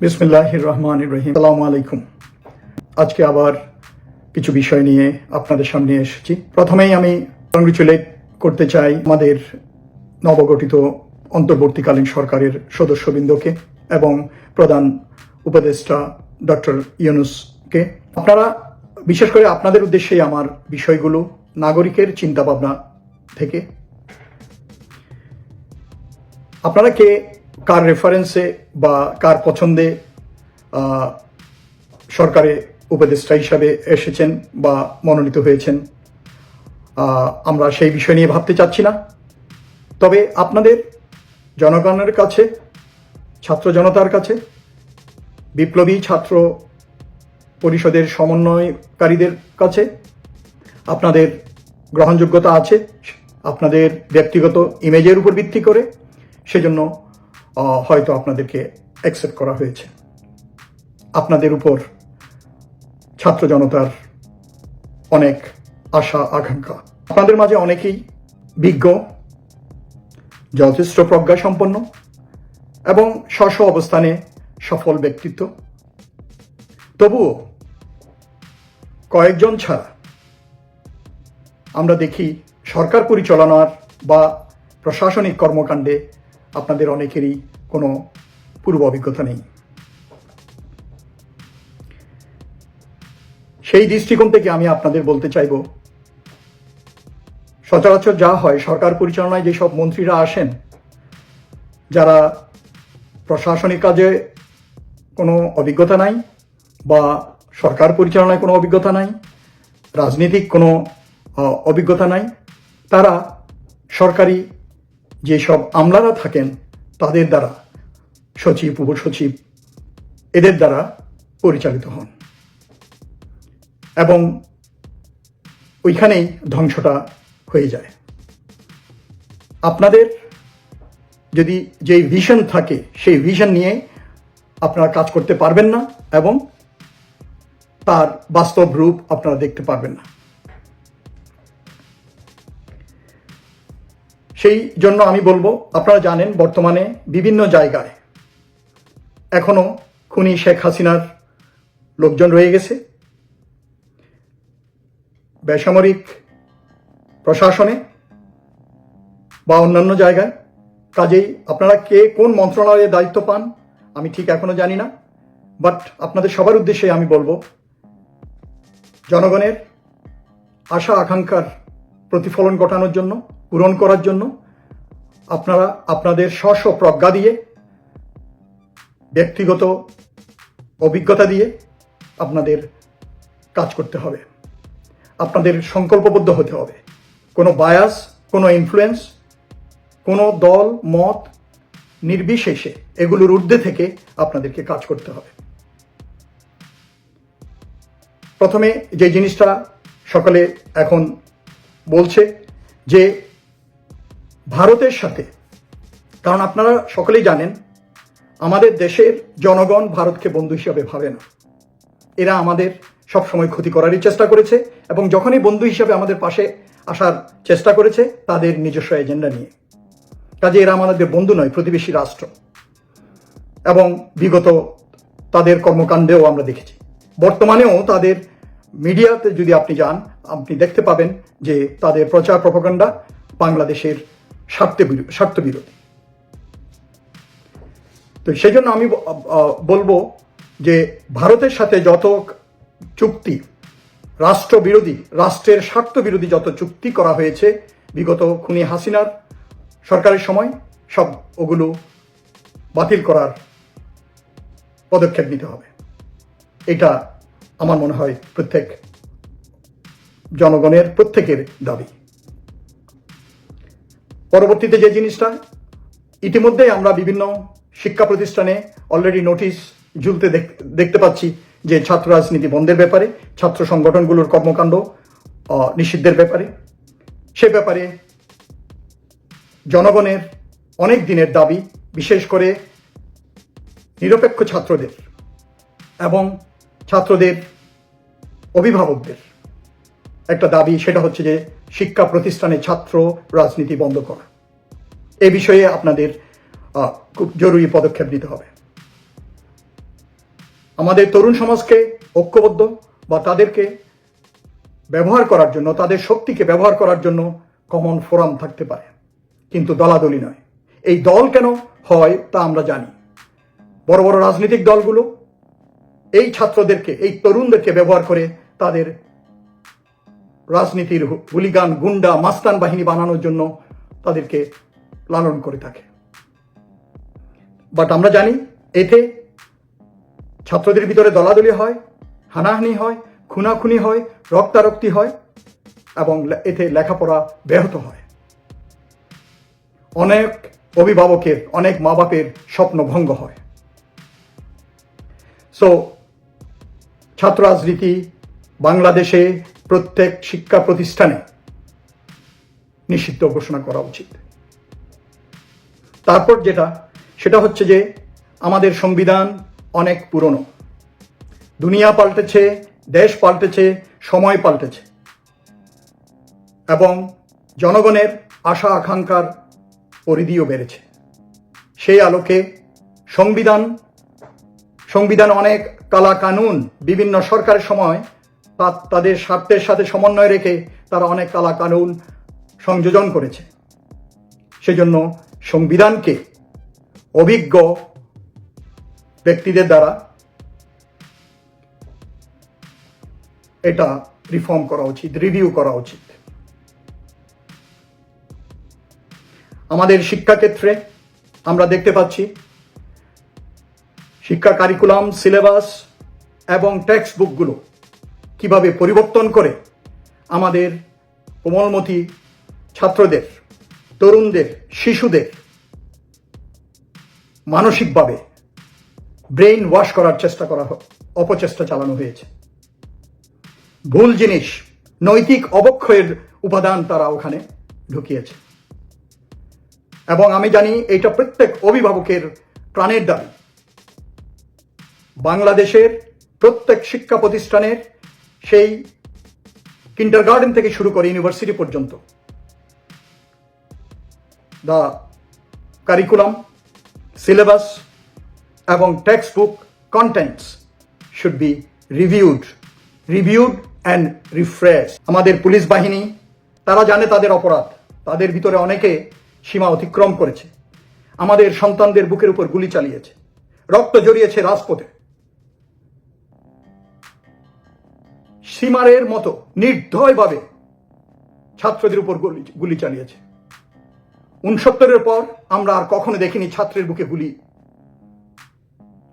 বিসমিল্লাহ রহমান রহিম। সালাম আলাইকুম আজকে আবার কিছু বিষয় নিয়ে আপনাদের সামনে এসেছি। প্রথমেই আমি কংগ্রেচুলেট করতে চাই আমাদের নবগঠিত অন্তর্বর্তীকালীন সরকারের সদস্যবৃন্দকে এবং প্রধান উপদেষ্টা ডক্টর ইউনুসকে। আপনারা, বিশেষ করে আপনাদের উদ্দেশ্যেই আমার বিষয়গুলো, নাগরিকের চিন্তাভাবনা থেকে। আপনারা কে কার রেফারেন্সে বা কার পছন্দে সরকারে উপদেষ্টা হিসাবে এসেছেন বা মনোনীত হয়েছেন আমরা সেই বিষয় নিয়ে ভাবতে চাচ্ছি না। তবে আপনাদের জনগণের কাছে, ছাত্র জনতার কাছে, বিপ্লবী ছাত্র পরিষদের সমন্বয়কারীদের কাছে আপনাদের গ্রহণযোগ্যতা আছে, আপনাদের ব্যক্তিগত ইমেজের উপর ভিত্তি করে। সেজন্য হয়তো আপনাদেরকে অ্যাকসেপ্ট করা হয়েছে। আপনাদের উপর ছাত্র জনতার অনেক আশা, আকাঙ্ক্ষা। আপনাদের মাঝে অনেকেই বিজ্ঞ, যথেষ্ট প্রজ্ঞা সম্পন্ন এবং স্ব অবস্থানে সফল ব্যক্তিত্ব। তবুও কয়েকজন ছাড়া আমরা দেখি সরকার পরিচালনার বা প্রশাসনিক কর্মকাণ্ডে আপনাদের অনেকেরই কোনো পূর্ব অভিজ্ঞতা নেই। সেই দৃষ্টিকোণ থেকে আমি আপনাদের বলতে চাইব, সচরাচর যা হয়, সরকার পরিচালনায় যেসব মন্ত্রীরা আসেন, যারা প্রশাসনিক কাজে কোনো অভিজ্ঞতা নাই বা সরকার পরিচালনায় কোনো অভিজ্ঞতা নাই, রাজনীতিক কোনো অভিজ্ঞতা নাই, তারা সরকারি যেসব আমলারা থাকেন, তাদের দ্বারা সচিব, উপসচিব এদের দ্বারা পরিচালিত হন। এবং ওইখানেই ধ্বংসটা হয়ে যায়। আপনাদের যদি যেই ভিশন থাকে, সেই ভিশন নিয়ে আপনারা কাজ করতে পারবেন না এবং তার বাস্তব রূপ আপনারা দেখতে পারবেন না। সেই জন্য আমি বলব, আপনারা জানেন বর্তমানে বিভিন্ন জায়গায় এখনও খুনি শেখ হাসিনার লোকজন রয়ে গেছে। বেসামরিক প্রশাসনে বা অন্যান্য জায়গায়। কাজেই আপনারা কে কোন মন্ত্রণালয়ে দায়িত্ব পান, আমি ঠিক এখনও জানি না। বাট আপনাদের সবার উদ্দেশ্যে আমি বলব, জনগণের আশা আকাঙ্ক্ষার প্রতিফলন ঘটানোর জন্য পূরণ করার জন্য আপনারা আপনাদের স্ব স্ব প্রজ্ঞা দিয়ে, ব্যক্তিগত অভিজ্ঞতা দিয়ে আপনাদের কাজ করতে হবে। আপনাদের সংকল্পবদ্ধ হতে হবে। কোনো বায়াস কোনো ইনফ্লুয়েন্স কোনো দল, মত নির্বিশেষে এগুলোর ঊর্ধ্বে থেকে আপনাদেরকে কাজ করতে হবে। প্রথমে যে জিনিসটা সকলে এখন বলছে যে ভারতের সাথে। কারণ আপনারা সকলেই জানেন, আমাদের দেশের জনগণ ভারতকে বন্ধু হিসাবে ভাবে না। এরা আমাদের সবসময় ক্ষতি করারই চেষ্টা করেছে এবং যখনই বন্ধু হিসাবে আমাদের পাশে আসার চেষ্টা করেছে, তাদের নিজস্ব এজেন্ডা নিয়ে। কাজে এরা আমাদের বন্ধু নয়, প্রতিবেশী রাষ্ট্র। এবং বিগত তাদের কর্মকাণ্ডেও আমরা দেখেছি। বর্তমানেও তাদের মিডিয়াতে যদি আপনি যান, আপনি দেখতে পাবেন যে তাদের প্রচার প্রপাগান্ডা বাংলাদেশের স্বার্থে বিরো- স্বার্থ বিরোধী। তো সেই জন্য আমি বলব যে ভারতের সাথে যত চুক্তি রাষ্ট্র বিরোধী রাষ্ট্রের স্বার্থ বিরোধী যত চুক্তি করা হয়েছে, বিগত খুনি হাসিনার সরকারের সময়, সব ওগুলো বাতিল করার পদক্ষেপ নিতে হবে। এটা আমার মনে হয় প্রত্যেক জনগণের, প্রত্যেকের দাবি। পরবর্তীতে যে জিনিসটা ইতিমধ্যে আমরা বিভিন্ন শিক্ষা প্রতিষ্ঠানে অলরেডি নোটিশ ঝুলতে দেখ- দেখতে পাচ্ছি যে ছাত্র রাজনীতি বন্ধের ব্যাপারে, ছাত্র সংগঠনগুলোর কর্মকাণ্ড নিষিদ্ধের ব্যাপারে। সে ব্যাপারে জনগণের অনেক দিনের দাবি, বিশেষ করে নিরপেক্ষ ছাত্রদের এবং ছাত্রদের অভিভাবকদের। একটা দাবি, সেটা হচ্ছে যে শিক্ষা প্রতিষ্ঠানে ছাত্র রাজনীতি বন্ধ করা। এ বিষয়ে আপনাদের খুব জরুরি পদক্ষেপ নিতে হবে। আমাদের তরুণ সমাজকে ঐক্যবদ্ধ বা তাদেরকে ব্যবহার করার জন্য, তাদের শক্তিকে ব্যবহার করার জন্য কমন ফোরাম থাকতে পারে। কিন্তু দলাদলি নয়। এই দল কেন হয় তা আমরা জানি। বড় বড় রাজনৈতিক দলগুলো এই ছাত্রদেরকে, এই তরুণদেরকে ব্যবহার করে তাদের রাজনীতির হুলিগান, গুন্ডা, মাস্তান বাহিনী বানানোর জন্য তাদেরকে লালন করে থাকে। বাট আমরা জানি, এতে ছাত্রদের ভিতরে দলাদলি হয়, হানাহানি হয়, খুনাখুনি হয়, রক্তারক্তি হয় এবং এতে লেখাপড়া ব্যাহত হয়। অনেক অভিভাবকের, অনেক মা বাপের স্বপ্ন ভঙ্গ হয়। সো ছাত্র রাজনীতি বাংলাদেশে প্রত্যেক শিক্ষা প্রতিষ্ঠানে নিষিদ্ধ ঘোষণা করা উচিত। তারপর যেটা, সেটা হচ্ছে যে আমাদের সংবিধান অনেক পুরনো। দুনিয়া পাল্টেছে, দেশ পাল্টেছে, সময় পাল্টেছে। এবং জনগণের আশা আকাঙ্ক্ষার পরিধিও বেড়েছে। সেই আলোকে সংবিধান সংবিধান অনেক কালা কানুন বিভিন্ন সরকারের সময় তাদের স্বার্থের সাথে সমন্বয় রেখে তারা অনেক কালা কানুন সংযোজন করেছে। সেজন্য সংবিধানকে অভিজ্ঞ ব্যক্তিদের দ্বারা এটা রিফর্ম করা উচিত রিভিউ করা উচিত। আমাদের শিক্ষাক্ষেত্রে আমরা দেখতে পাচ্ছি শিক্ষা কারিকুলাম সিলেবাস এবং টেক্সট বুকগুলো কীভাবে পরিবর্তন করে আমাদের কোমলমতি ছাত্রদের, তরুণদের, শিশুদের মানসিকভাবে ব্রেইন ওয়াশ করার চেষ্টা করা অপচেষ্টা চালানো হয়েছে। ভুল জিনিস, নৈতিক অবক্ষয়ের উপাদান তারা ওখানে ঢুকিয়েছে। এবং আমি জানি এটা প্রত্যেক অভিভাবকের প্রাণের দাবি। বাংলাদেশের প্রত্যেক শিক্ষা প্রতিষ্ঠানের সেই কিন্ডার গার্ডেন থেকে শুরু করে ইউনিভার্সিটি পর্যন্ত দ্য কারিকুলাম সিলেবাস এবং text book contents should be reviewed reviewed and refresh আমাদের পুলিশ বাহিনী, তারা জানে তাদের অপরাধ, তাদের ভিতরে অনেকে সীমা অতিক্রম করেছে। আমাদের সন্তানদের বুকের উপর গুলি চালিয়েছে, রক্ত জড়িয়েছে রাজপথে। সীমারের মতো নির্দয়ভাবে ছাত্রদের উপর গুলি গুলি চালিয়েছে। উনসত্তরের পর আমরা আর কখনো দেখিনি ছাত্রের বুকে গুলি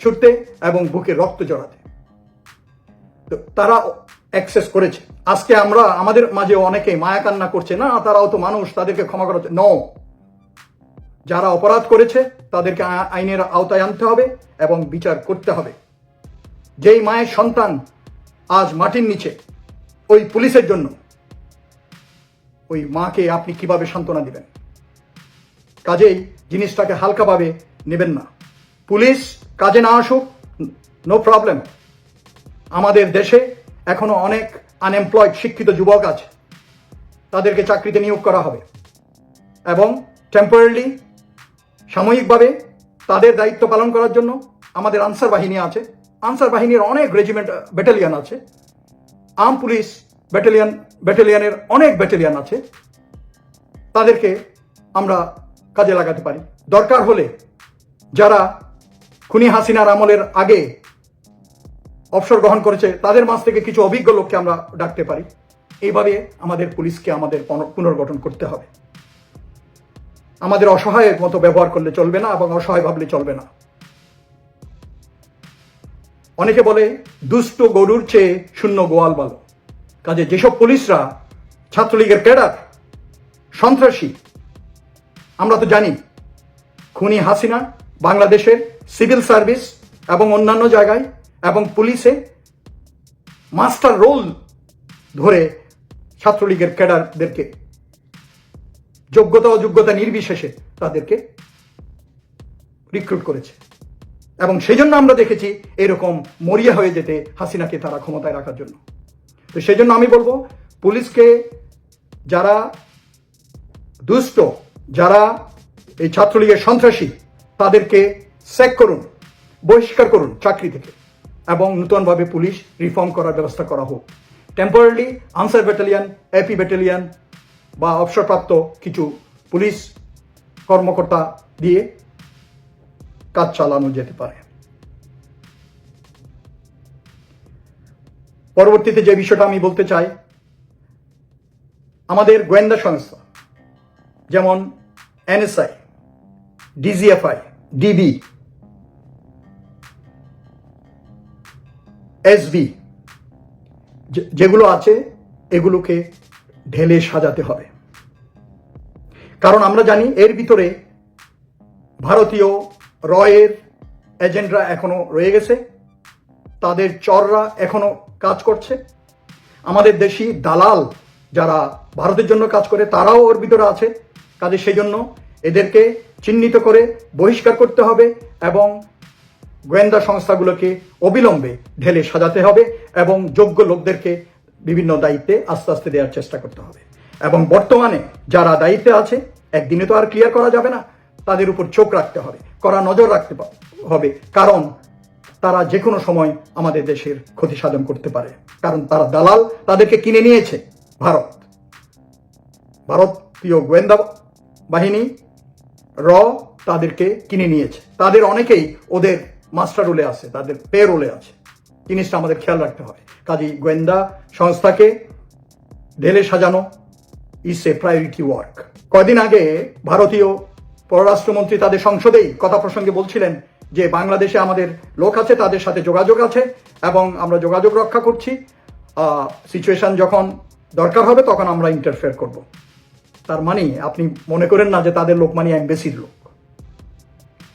ছুটতে এবং বুকে রক্ত জড়াতে। তারা অ্যাক্সেস করেছে। আজকে আমরা আমাদের মাঝে অনেকে মায়া কান্না করছে, না, তারাও তো মানুষ, তাদেরকে ক্ষমা করা ন যারা অপরাধ করেছে, তাদেরকে আইনের আওতায় আনতে হবে এবং বিচার করতে হবে। যেই মায়ের সন্তান আজ মাটির নিচে, ওই পুলিশের জন্য। ওই মাকে আপনি কীভাবে সান্ত্বনা দিবেন? কাজেই জিনিসটাকে হালকাভাবে নেবেন না। পুলিশ কাজে না আসুক নো প্রবলেম আমাদের দেশে এখনও অনেক আনএমপ্লয়েড শিক্ষিত যুবক আছে। তাদেরকে চাকরিতে নিয়োগ করা হবে। এবং টেম্পোরারি সাময়িকভাবে তাদের দায়িত্ব পালন করার জন্য আমাদের আনসার বাহিনী আছে। আনসার বাহিনীর অনেক রেজিমেন্ট ব্যাটালিয়ান আছে। আর্ম পুলিশ ব্যাটালিয়ান ব্যাটালিয়ানের অনেক ব্যাটালিয়ান আছে। তাদেরকে আমরা কাজে লাগাতে পারি। দরকার হলে যারা খুনি হাসিনার আমলের আগে অবসর গ্রহণ করেছে, তাদের মাঝ থেকে কিছু অভিজ্ঞ লোককে আমরা ডাকতে পারি। এইভাবে আমাদের পুলিশকে আমাদের পুনর্গঠন করতে হবে। আমাদের অসহায়ের মতো ব্যবহার করলে চলবে না এবং অসহায় ভাবলে চলবে না। অনেকে বলে, দুষ্ট গরুর চেয়ে শূন্য গোয়াল ভালো। কাজে যেসব পুলিশরা ছাত্রলীগের ক্যাডার, সন্ত্রাসী, আমরা তো জানি, খুনি হাসিনা বাংলাদেশের সিভিল সার্ভিস এবং অন্যান্য জায়গায় এবং পুলিশে মাস্টার রোল ধরে ছাত্রলীগের ক্যাডারদেরকে যোগ্যতা অযোগ্যতা নির্বিশেষে তাদেরকে রিক্রুট করেছে। এবং সেই জন্য আমরা দেখেছি এরকম মরিয়া হয়ে যেতে হাসিনাকে তারা ক্ষমতায় রাখার জন্য। তো সেই জন্য আমি বলব, পুলিশকে যারা দুষ্ট, যারা এই ছাত্রলীগের সন্ত্রাসী, তাদেরকে স্যাক করুন, বহিষ্কার করুন চাকরি থেকে এবং নূতনভাবে পুলিশ রিফর্ম করার ব্যবস্থা করা হোক। Temporary Ansar battalion A P battalion বা অবসরপ্রাপ্ত কিছু পুলিশ কর্মকর্তা দিয়ে কাজ চালানো যেতে পারে। পরবর্তীতে যে বিষয়টা আমি বলতে চাই, আমাদের গোয়েন্দা সংস্থা, যেমন এনএসআই, ডিজিএফআই, ডিবি, এসবি যেগুলো আছে, এগুলোকে ঢেলে সাজাতে হবে। কারণ আমরা জানি এর ভিতরে ভারতীয় রয়ের এজেন্টরা এখনও রয়ে গেছে। তাদের চররা এখনও কাজ করছে। আমাদের দেশি দালাল যারা ভারতের জন্য কাজ করে, তারাও ওর ভিতরে আছে। কাজে সেই জন্য এদেরকে চিহ্নিত করে বহিষ্কার করতে হবে এবং গোয়েন্দা সংস্থাগুলোকে অবিলম্বে ঢেলে সাজাতে হবে এবং যোগ্য লোকদেরকে বিভিন্ন দায়িত্বে আস্তে আস্তে দেওয়ার চেষ্টা করতে হবে। এবং বর্তমানে যারা দায়িত্বে আছে, একদিনে তো আর ক্লিয়ার করা যাবে না। তাদের উপর চোখ রাখতে হবে করা নজর রাখতে হবে, কারণ তারা যে কোনো সময় আমাদের দেশের ক্ষতি সাধন করতে পারে। কারণ তারা দালাল, তাদেরকে কিনে নিয়েছে ভারত। ভারতীয় গোয়েন্দা বাহিনী র তাদেরকে কিনে নিয়েছে। তাদের অনেকেই ওদের মাস্টার রোলে আছে, তাদের পে রোলে আছে। জিনিসটা আমাদের খেয়াল রাখতে হবে। কাজেই গোয়েন্দা সংস্থাকে ঢেলে সাজানো ইস এ প্রায়োরিটি ওয়ার্ক কয়দিন আগে ভারতীয় পররাষ্ট্রমন্ত্রী তাদের সংসদেই কথা প্রসঙ্গে বলছিলেন যে বাংলাদেশে আমাদের লোক আছে, তাদের সাথে যোগাযোগ আছে এবং আমরা যোগাযোগ রক্ষা করছি। সিচুয়েশন যখন দরকার হবে তখন আমরা ইন্টারফেয়ার করব। তার মানে আপনি মনে করেন না যে তাদের লোক মানে এম্বাসির লোক।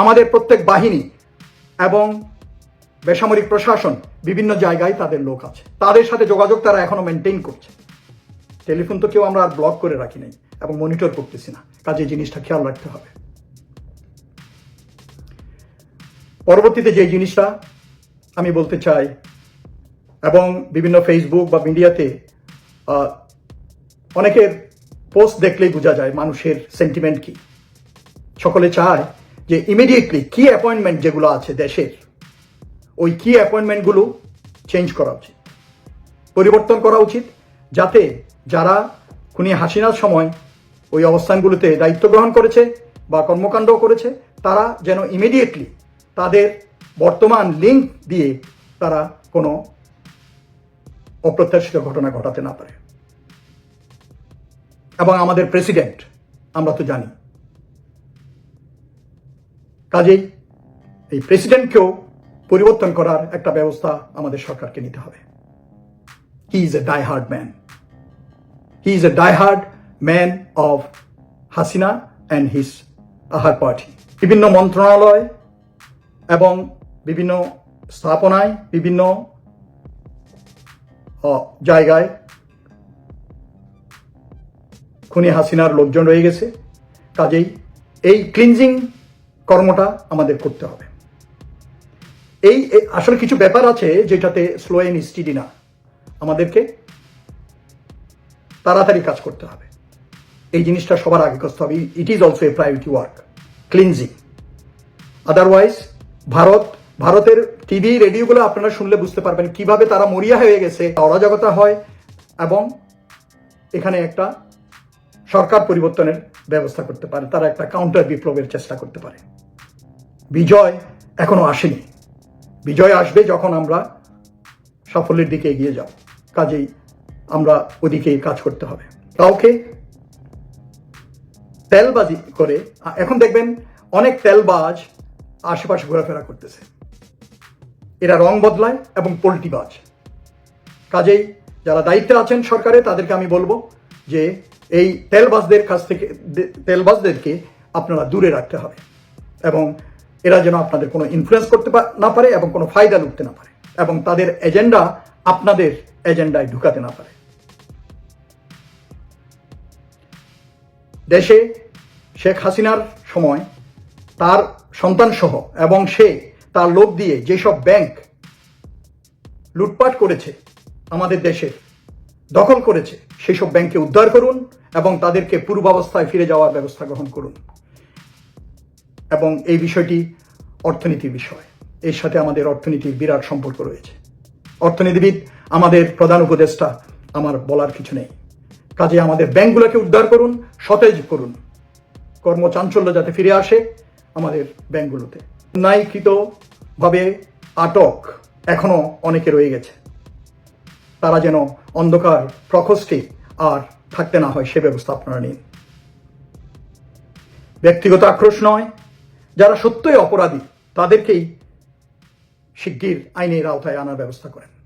আমাদের প্রত্যেক বাহিনী এবং বেসামরিক প্রশাসন বিভিন্ন জায়গায় তাদের লোক আছে। তাদের সাথে যোগাযোগ তারা এখনও মেনটেন করছে। টেলিফোন তো কেউ আমরা আর ব্লক করে রাখি নাই এবং মনিটর করতেছি না। কাজে জিনিসটা খেয়াল রাখতে হবে। পরবর্তীতে যে জিনিসটা আমি বলতে চাই, এবং বিভিন্ন ফেসবুক বা মিডিয়াতে অনেকের পোস্ট দেখলেই বোঝা যায় মানুষের সেন্টিমেন্ট কি। সকলে চায় যে ইমিডিয়েটলি কি অ্যাপয়েন্টমেন্ট যেগুলো আছে দেশের, ওই কি অ্যাপয়েন্টমেন্টগুলো চেঞ্জ করা উচিত, পরিবর্তন করা উচিত, যাতে যারা খুনি হাসিনার সময় ওই অবস্থানগুলোতে দায়িত্ব গ্রহণ করেছে বা কর্মকাণ্ড করেছে, তারা যেন ইমিডিয়েটলি তাদের বর্তমান লিঙ্ক দিয়ে তারা কোনো অপ্রত্যাশিত ঘটনা ঘটাতে না পারে। এবং আমাদের প্রেসিডেন্ট আমরা তো জানি। কাজেই এই প্রেসিডেন্টকেও পরিবর্তন করার একটা ব্যবস্থা আমাদের সরকারকে নিতে হবে। He is a die hard man he is a die hard man of Hasina and his আহার পার্টি। বিভিন্ন মন্ত্রণালয় এবং বিভিন্ন স্থাপনায় বিভিন্ন জায়গায় খুনি হাসিনার লোকজন রয়ে গেছে। কাজেই এই ক্লিনজিং কর্মটা আমাদের করতে হবে। এই আসলে কিছু ব্যাপার আছে যেটাতে স্লো এন্ড স্টিডি না। আমাদেরকে তাড়াতাড়ি কাজ করতে হবে। এই জিনিসটা সবার আগে করতে হবে। It is also a priority work cleansing otherwise Bharat, ভারতের টিভি, রেডিওগুলো আপনারা শুনলে বুঝতে পারবেন কীভাবে তারা মরিয়া হয়ে গেছে, অরাজকতা হয় এবং এখানে একটা সরকার পরিবর্তনের ব্যবস্থা করতে পারে, তারা একটা কাউন্টার বিপ্লবের চেষ্টা করতে পারে। বিজয় এখনও আসেনি। বিজয় আসবে যখন আমরা সাফল্যের দিকে এগিয়ে যাব। কাজেই আমরা ওদিকে কাজ করতে হবে। কাউকে তেলবাজি করে এখন দেখবেন অনেক তেলবাজ আশেপাশে ঘোরাফেরা করতেছে। এরা রং বদলায় এবং পোল্টিবাজ কাজেই যারা দায়িত্বে আছেন সরকারে, তাদেরকে আমি বলব যে এই তেলবাজদের কাছ থেকে তেলবাজদেরকে আপনারা দূরে রাখতে হবে এবং এরা যেন আপনাদের কোনো ইনফ্লুয়েন্স করতে না পারে এবং কোনো ফায়দা লুটতে না পারে এবং তাদের এজেন্ডা আপনাদের এজেন্ডায় ঢুকাতে না পারে। দেশে শেখ হাসিনার সময় তার সন্তান সহ এবং সে তার লোক দিয়ে যেসব ব্যাংক লুটপাট করেছে আমাদের দেশের দখল করেছে সেই সব ব্যাংকে উদ্ধার করুন এবং তাদেরকে পূর্বাবস্থায় ফিরে যাওয়ার ব্যবস্থা গ্রহণ করুন। এবং এই বিষয়টি অর্থনীতির বিষয়। এর সাথে আমাদের অর্থনীতির বিরাট সম্পর্ক রয়েছে। অর্থনীতিবিদ, আমাদের প্রধান উপদেষ্টা, আমার বলার কিছু নেই। কাজে আমাদের ব্যাংকগুলোকে উদ্ধার করুন, সতেজ করুন। কর্মচাঞ্চল্য যাতে ফিরে আসে আমাদের ব্যাংকগুলোতে। ন্যায়কৃতভাবে আটক এখনও অনেকে রয়ে গেছে। তারা যেন অন্ধকার, প্রকোষ্ঠে আর থাকতে না হয় সে ব্যবস্থা আপনারা নিন। ব্যক্তিগত আক্রোশ নয়, যারা সত্যই অপরাধী, তাদেরকেই শিগগির আইনের আওতায় আনার ব্যবস্থা করেন।